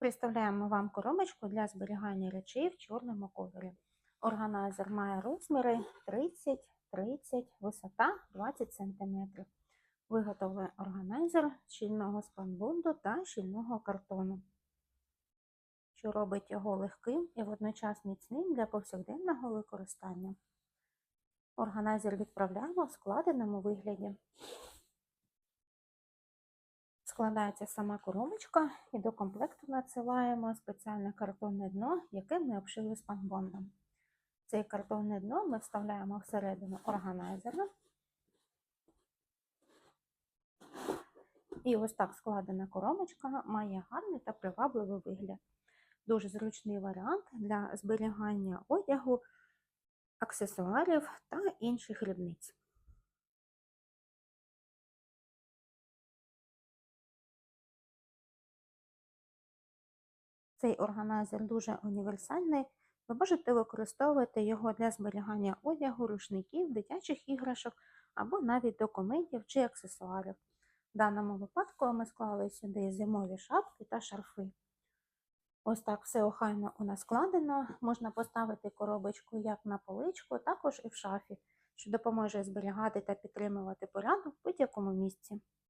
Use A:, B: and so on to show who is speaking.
A: Представляємо вам коробочку для зберігання речей в чорному кольорі. Органайзер має розміри 30, 30, висота 20 см. Виготовлений органайзер щільного спанбонду та щільного картону, що робить його легким і водночас міцним для повсякденного використання. Органайзер відправляємо в складеному вигляді. Складається сама коробочка і до комплекту надсилаємо спеціальне картонне дно, яке ми обшили спанбондом. Це картонне дно ми вставляємо всередину органайзера. І ось так складена коробочка має гарний та привабливий вигляд. Дуже зручний варіант для зберігання одягу, аксесуарів та інших дрібниць. Цей органайзер дуже універсальний. Ви можете використовувати його для зберігання одягу, рушників, дитячих іграшок або навіть документів чи аксесуарів. В даному випадку ми склали сюди зимові шапки та шарфи. Ось так все охайно у нас складено. Можна поставити коробочку як на поличку, також і в шафі, що допоможе зберігати та підтримувати порядок в будь-якому місці.